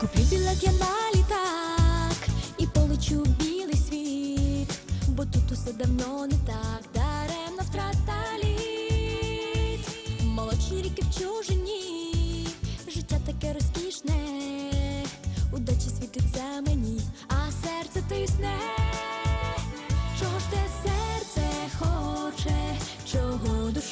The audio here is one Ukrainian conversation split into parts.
Куплю білет я на літак і полечу білий світ, бо тут усе давно не так, даремна втрата літ. Молодші ріки в чужині, життя таке розкішне, удачі світиться мені, а серце тисне. Чого ж те серце хоче, чого душа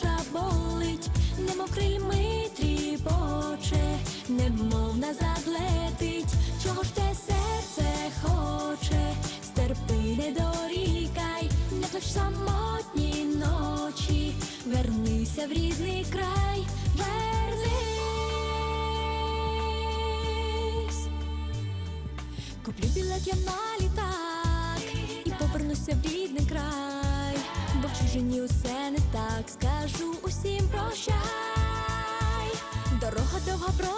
плач самотні ночі, вернися в рідний край, вернись. Куплю білет я на літак і повернуся в рідний край, бо в чужині усе не так, скажу усім прощай. Дорога довга про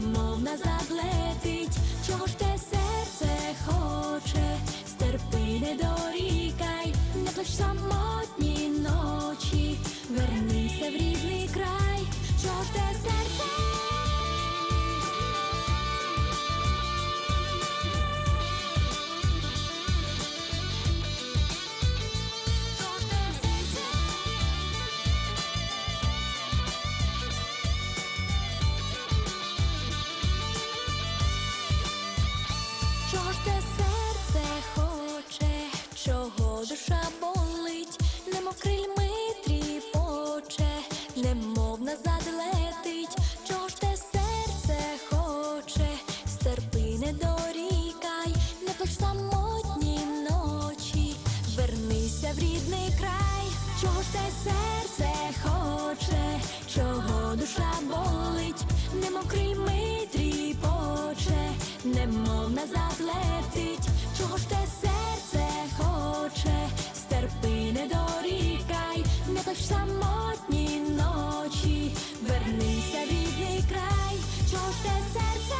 Мовна назад чого ж те серце хоче, стерпи, не дорікай, не плач самотні ночі, вернися в рідний край, чого ж те повернувся в рідний край, чого ж те серце хоче, чого душа болить, немов крильми тріпоче, немов назад летить, чого ж те серце хоче, стерпи не дорікай, не то ж самотні ночі, вернися в рідний край, чого ж те серце.